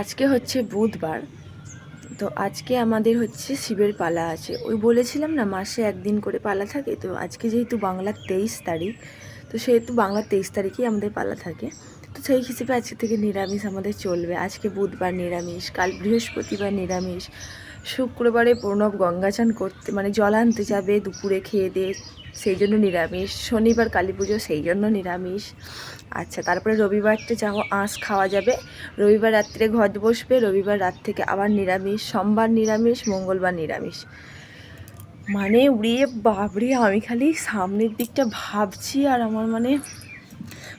আজকে হচ্ছে বুধবার। তো আজকে আমাদের হচ্ছে শিবের পালা আছে। ওই বলেছিলাম না, মাসে একদিন করে পালা থাকে। তো আজকে যেহেতু বাংলার তেইশ তারিখ, তো সেহেতু বাংলার তেইশ তারিখেই আমাদের পালা থাকে। তো সেই হিসেবে আজকে থেকে নিরামিষ আমাদের চলবে। আজকে বুধবার নিরামিষ, কাল বৃহস্পতিবার নিরামিষ। শুক্রবারে প্রণব গঙ্গাচান করতে মানে জল আনতে যাবে, দুপুরে খেয়ে দিয়ে সেই জন্য নিরামিষ। শনিবার কালী পুজো, সেই জন্য নিরামিষ। আচ্ছা তারপরে রবিবারটা যাও আঁশ খাওয়া যাবে, রবিবার রাত্রে ঘট বসবে, রবিবার রাত থেকে আবার নিরামিষ, সোমবার নিরামিষ, মঙ্গলবার নিরামিষ। মানে উড়িয়ে বাবরে আমি খালি সামনের দিকটা ভাবছি আর আমার মানে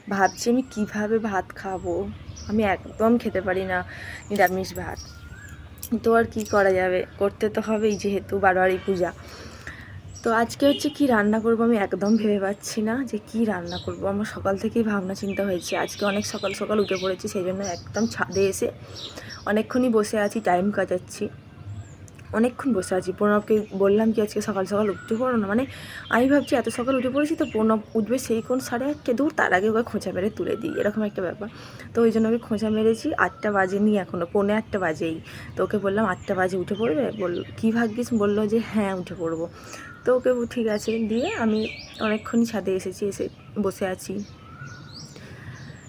ভাবছি আমি কীভাবে ভাত খাব। আমি একদম খেতে পারি না নিরামিষ ভাত। তো আর কি করা যাবে? করতে তো হবেই যেহেতু বারোয়ারি পূজা। তো আজকে হচ্ছে কি রান্না করব আমি একদম ভেবে পাচ্ছি না যে কি রান্না করব। আমার সকাল থেকেই ভাবনা চিন্তা হয়েছে। আজকে অনেক সকাল সকাল উঠে পড়েছি সেই জন্য একদম ছাদে এসে অনেকক্ষণই বসে আছি টাইম কাটাচ্ছি। অনেকক্ষণ বসে আছি। প্রণবকে বললাম কি, আজকে সকাল সকাল উঠতে পারো না? মানে আমি ভাবছি, এত সকাল উঠে পড়েছি তো প্রণব উঠবে সেই কোন সাড়ে আটটা দূর তার আগে ওকে খোঁচা মেরে তুলে দিই। এরকম একটা ব্যাপার। তো ওই জন্য ওকে খোঁচা মেরেছি। আটটা বাজে বাজেনি এখনও পৌনে আটটা বাজেই। তো ওকে বললাম, আটটা বাজে উঠে পড়বে? বল, কী ভাগ্যিস? বলল যে হ্যাঁ উঠে পড়ব। তো ওকে ঠিক আছে দিয়ে আমি অনেকক্ষণই ছাদে এসেছি, এসে বসে আছি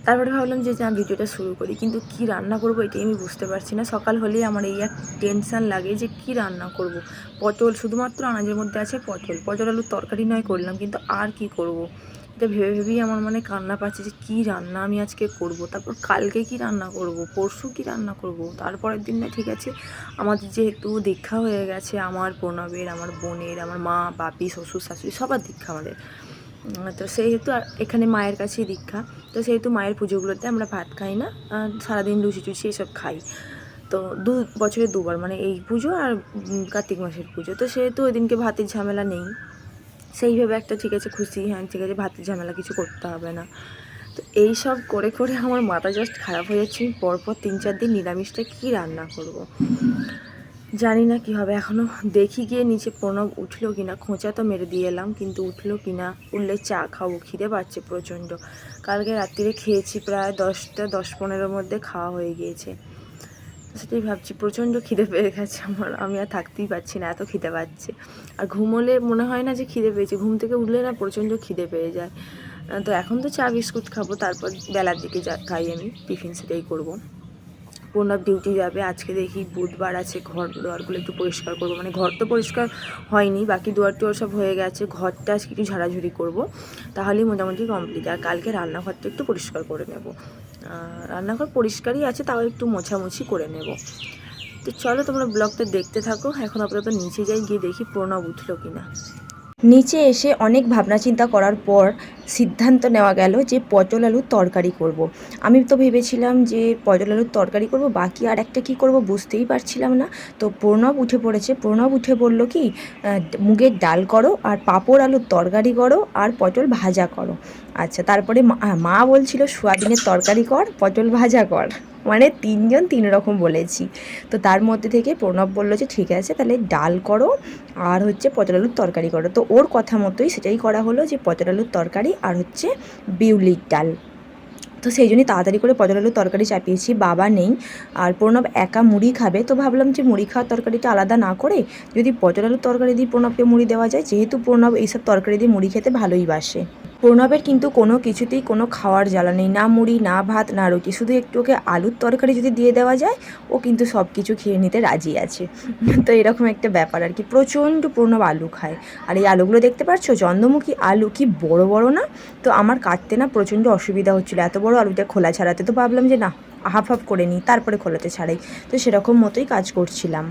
তারপরে ভাবলাম যে না ভিডিওটা শুরু করি, কিন্তু কি রান্না করব এটাই আমি বুঝতে পারছি না সকাল হলেই আমার এই এক টেনশান লাগে যে, কি রান্না করব। পটল, শুধুমাত্র আনাজের মধ্যে আছে পটল পটল আলুর তরকারি নয় করলাম, কিন্তু আর কি করব। এটা ভেবে ভেবেই আমার মানে কান্না পাচ্ছে যে কী রান্না আমি আজকে করব? তারপর কালকে কি রান্না করব? পরশু কি রান্না করব? তারপরের দিন না ঠিক আছে, আমাদের যেহেতু দীক্ষা হয়ে গেছে, আমার প্রণবের, আমার বোনের, আমার মা, বাপি, শ্বশুর, শাশুড়ি সবার দীক্ষা আমাদের। তো সেহেতু এখানে মায়ের কাছেই দীক্ষা। তো সেহেতু মায়ের পুজোগুলোতে আমরা ভাত খাই না সারাদিন লুচি টুচি এসব খাই। তো দু বছরে দুবার মানে এই পুজো আর কার্তিক মাসের পুজো। তো সেহেতু ওই দিনকে ভাতের ঝামেলা নেই। সেইভাবে একটা ঠিক আছে, খুশি হ্যাঁ ঠিক আছে, ভাতের ঝামেলা কিছু করতে হবে না। তো এই সব করে করে আমার মাথা জাস্ট খারাপ হয়ে যাচ্ছে। পরপর তিন চার দিন নিরামিষটা কী রান্না করব। জানি না কি হবে। এখনও দেখি গিয়ে নিচে প্রণব উঠল কিনা, খোঁচা তো মেরে দিয়ে এলাম, কিন্তু উঠল কিনা, উঠলে চা খাব, খিদে পাচ্ছে প্রচণ্ড। কালকে রাত্রিরে খেয়েছি প্রায় দশটা, দশ পনেরোর মধ্যে খাওয়া হয়ে গিয়েছে। সেটাই ভাবছি, প্রচণ্ড খিদে পেয়ে গেছে আমার। আমি আর থাকতেই পারছি না, এত খিদে পাচ্ছে। আর ঘুমোলে মনে হয় না যে খিদে পেয়েছে। ঘুম থেকে উঠলে না প্রচণ্ড খিদে পেয়ে যায়। তো এখন তো চা, বিস্কুট খাব, তারপর বেলার দিকে যা খাই আমি, টিফিন সেটাই করব। প্রণব ডিউটি যাবে, আজকে দেখি বুধবার আছে, ঘর দুয়ারগুলো একটু পরিষ্কার করব। মানে ঘর তো পরিষ্কার হয়নি, বাকি দুয়ার টুয়ার সব হয়ে গেছে, ঘরটা আজকে একটু ঝাড়াঝুড়ি করব। তাহলেই মোটামুটি কমপ্লিট আর কালকে রান্নাঘরটা একটু পরিষ্কার করে নেব। রান্নাঘর পরিষ্কারই আছে, তাও একটু মোছামুছি করে নেব। তো চলো তোমরা ব্লগটা দেখতে থাকো, এখন আপাতত নিচে যাই, গিয়ে দেখি প্রণব উঠল কিনা। নিচে এসে অনেক ভাবনা চিন্তা করার পর সিদ্ধান্ত নেওয়া গেল যে পটল আলুর তরকারি করব। আমি তো ভেবেছিলাম যে পটল আলুর তরকারি করব, বাকি আর একটা কী করব বুঝতেই পারছিলাম না। তো প্রণব উঠে পড়েছে, প্রণব উঠে বলল কি মুগের ডাল করো আর পাঁপড় আলুর তরকারি করো আর পটল ভাজা করো। আচ্ছা তারপরে মা বলছিল, সোয়াবিনের তরকারি কর, পটল ভাজা কর। মানে তিনজন তিন রকম বলেছি। তো তার মধ্যে থেকে প্রণব বলল যে, ঠিক আছে, তাহলে ডাল করো আর হচ্ছে পটল আলুর তরকারি করো। তো ওর কথা মতোই সেটাই করা হলো যে, পটল আলুর তরকারি আর হচ্ছে বিউলির ডাল। তো সেই জন্যই তাড়াতাড়ি করে পটল আলুর তরকারি চাপিয়েছি, বাবা নেই। আর প্রণব একা মুড়ি খাবে, তো ভাবলাম যে, মুড়ি খাওয়ার তরকারিটা আলাদা না করে যদি পটল আলুর তরকারি দিয়ে প্রণবকে মুড়ি দেওয়া যায়, যেহেতু প্রণব এইসব তরকারি দিয়ে মুড়ি খেতে ভালোই বাসে। প্রণবের কিন্তু কোনো কিছুতেই কোনো খাওয়ার জ্বালা নেই, না মুড়ি, না ভাত, না রুটি। শুধু একটু ওকে আলুর তরকারি যদি দিয়ে দেওয়া যায়, ও কিন্তু সব কিছু খেয়ে নিতে রাজি আছে। তো এরকম একটা ব্যাপার আর কি। প্রচণ্ড প্রণব আলু খায়। আর এই আলুগুলো দেখতে পাচ্ছ চন্দ্রমুখী আলু কি বড় বড় না? তো আমার কাটতে না প্রচণ্ড অসুবিধা হচ্ছিল। এত বড় আলুটা খোলা ছাড়াতে তো ভাবলাম যে না হাফ হাফ করে নিই, তারপরে খোলাতে ছাড়াই। তো সেরকম মতোই কাজ করছিলাম।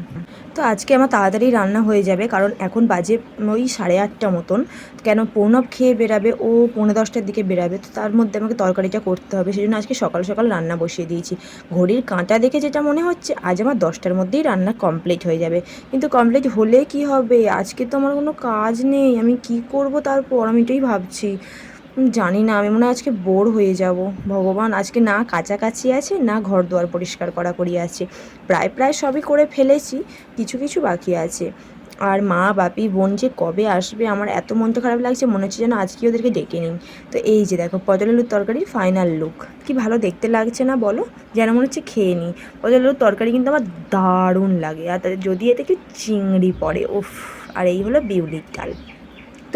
তো আজকে আমার তাড়াতাড়ি রান্না হয়ে যাবে, কারণ এখন বাজে ওই সাড়ে আটটা মতন। কেন প্রণব খেয়ে বেরাবে ও পৌনে দশটার দিকে বেরাবে তো তার মধ্যে আমাকে তরকারিটা করতে হবে। সেই জন্য আজকে সকাল সকাল রান্না বসিয়ে দিয়েছি। ঘড়ির কাঁটা দেখে যেটা মনে হচ্ছে, আজ আমার দশটার মধ্যেই রান্না কমপ্লিট হয়ে যাবে। কিন্তু কমপ্লিট হলে কি হবে? আজকে তো আমার কোনো কাজ নেই, আমি কি করব তারপর? আমি এটাই ভাবছি। জানি না, আমি মনে হয় আজকে বোর হয়ে যাব। ভগবান আজকে না কাছাকাছি আছে, না ঘর দুয়ার পরিষ্কার করা করি আছে। প্রায় প্রায় সবই করে ফেলেছি, কিছু কিছু বাকি আছে। আর মা, বাপি, বোন যে কবে আসবে, আমার এত মনটা খারাপ লাগছে, মনে হচ্ছে যেন আজকে ওদেরকে ডেকে নিই। তো এই যে দেখো পটল আলুর তরকারির ফাইনাল লুক কি ভালো দেখতে লাগছে না বলো? যেন মনে হচ্ছে খেয়ে নিই। পটল আলুর তরকারি কিন্তু আমার দারুণ লাগে, আর যদি এতে কি চিংড়ি পড়ে, উফ। আর এই হলো বিউলির ডাল।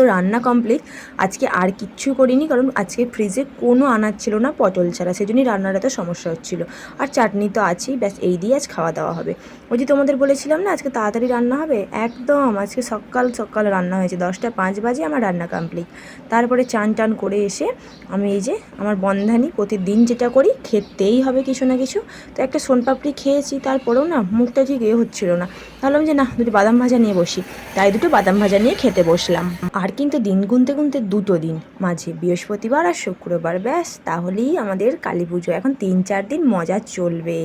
তো রান্না কমপ্লিট আজকে আর কিচ্ছু করিনি, কারণ আজকে ফ্রিজে কোনো আনাজ ছিল না, পটল ছাড়া। সেই জন্যই এত সমস্যা হচ্ছিল। আর চাটনি তো আছেই, ব্যাস এই দিয়ে আজ খাওয়া দাওয়া হবে। ওই যে তোমাদের বলেছিলাম না, আজকে তাড়াতাড়ি রান্না হবে? একদম, আজকে সকাল সকাল রান্না হয়েছে। দশটা পাঁচ বাজে আমার রান্না কমপ্লিট তারপরে চান টান করে এসে আমি এই যে আমার বন্ধানি প্রতিদিন যেটা করি, খেতেই হবে কিছু না কিছু। তো একটা সোনপাপড়ি খেয়েছি, তারপরেও না মুখটা ঠিক এ হচ্ছিল না। ভাবলাম যে না, দুটো বাদাম ভাজা নিয়ে বসি। তাই দুটো বাদাম ভাজা নিয়ে খেতে বসলাম। আর কিন্তু দিন গুনতে গুনতে দুটো দিন, মাঝে বৃহস্পতিবার আর শুক্রবার। ব্যাস, তাহলেই আমাদের কালী পুজো। এখন তিন চার দিন মজা চলবে।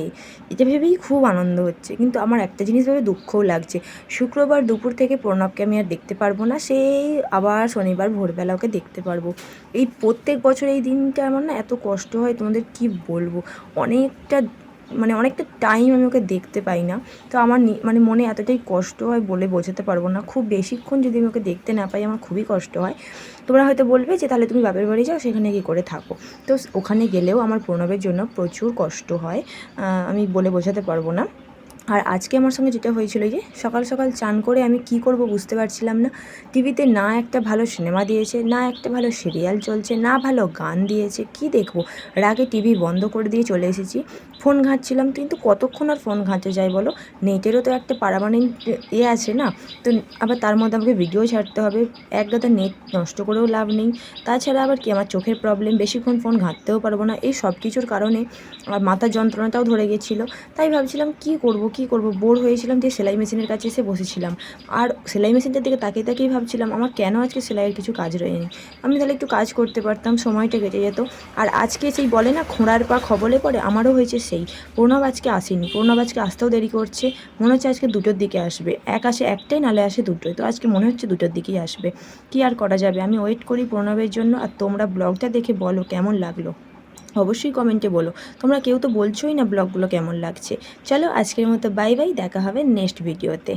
এটা ভেবেই খুব আনন্দ হচ্ছে। কিন্তু আমার একটা জিনিস ভেবে দুঃখও লাগছে। শুক্রবার দুপুর থেকে প্রণবকে আমি আর দেখতে পারব না সেই আবার শনিবার ভোরবেলা ওকে দেখতে পারব। এই প্রত্যেক বছর এই দিনটা আমার না এত কষ্ট হয়, তোমাদের কি বলব? অনেকটা মানে অনেকটা টাইম আমি ওকে দেখতে পাই না। তো আমার মানে মনে এতটাই কষ্ট হয় বলে বোঝাতে পারব না। খুব বেশিক্ষণ যদি আমি ওকে দেখতে না পাই, আমার খুবই কষ্ট হয়। তোমরা হয়তো বলবে যে, তাহলে তুমি বাপের বাড়ি যাও, সেখানে কি করে থাকো। তো ওখানে গেলেও আমার প্রণবের জন্য প্রচুর কষ্ট হয়। আমি বলে বোঝাতে পারব না। আর আজকে আমার সঙ্গে যেটা হয়েছিল যে সকাল সকাল চান করে আমি কি করব বুঝতে পারছিলাম না। টিভিতে না একটা ভালো সিনেমা দিয়েছে, না একটা ভালো সিরিয়াল চলছে, না ভালো গান দিয়েছে, কি দেখব? রাগে টিভি বন্ধ করে দিয়ে চলে এসেছি। ফোন ঘাঁটছিলাম কিন্তু কতক্ষণ আর ফোন ঘাঁটতে যাই বলো? নেটেরও তো একটা পারামানেন্ট এ আছে না? তো আবার তার মধ্যে আমাকে ভিডিও ছাড়তে হবে, এক গাদা নেট নষ্ট করেও লাভ নেই। তাছাড়া আবার কি, আমার চোখের প্রবলেম বেশিক্ষণ ফোন ঘাঁটতেও পারব না। এই সব কিছুর কারণে আর মাথার যন্ত্রণাটাও ধরে গেছিল। তাই ভাবছিলাম কি করব কি করব? বোর হয়েছিলাম যে সেলাই মেশিনের কাছে এসে বসেছিলাম। আর সেলাই মেশিনটার দিকে তাকিয়ে তাকিয়ে ভাবছিলাম, আমার কেন আজকে সেলাইয়ের কিছু কাজ রয়েনি? আমি তাহলে একটু কাজ করতে পারতাম, সময়টা কেটে যেত। আর আজকে সেই বলে না, খোঁড়ার পা খবলে পড়ে আমারও হয়েছে সেই। প্রণব আজকে আসেনি। প্রণব আজকে আসতেও দেরি করছে। মনে হচ্ছে আজকে দুটোর দিকে আসবে। এক আসে একটাই, নালে আসে দুটোই। তো আজকে মনে হচ্ছে দুটোর দিকেই আসবে। কি আর করা যাবে? আমি ওয়েট করি প্রণবের জন্য। আর তোমরা ব্লগটা দেখে বলো, কেমন লাগল? অবশ্যই কমেন্টে বলো। তোমরা কেউ তো বলছোই না ব্লগগুলো কেমন লাগছে। চলো আজকের মতো বাই বাই, দেখা হবে নেক্সট ভিডিওতে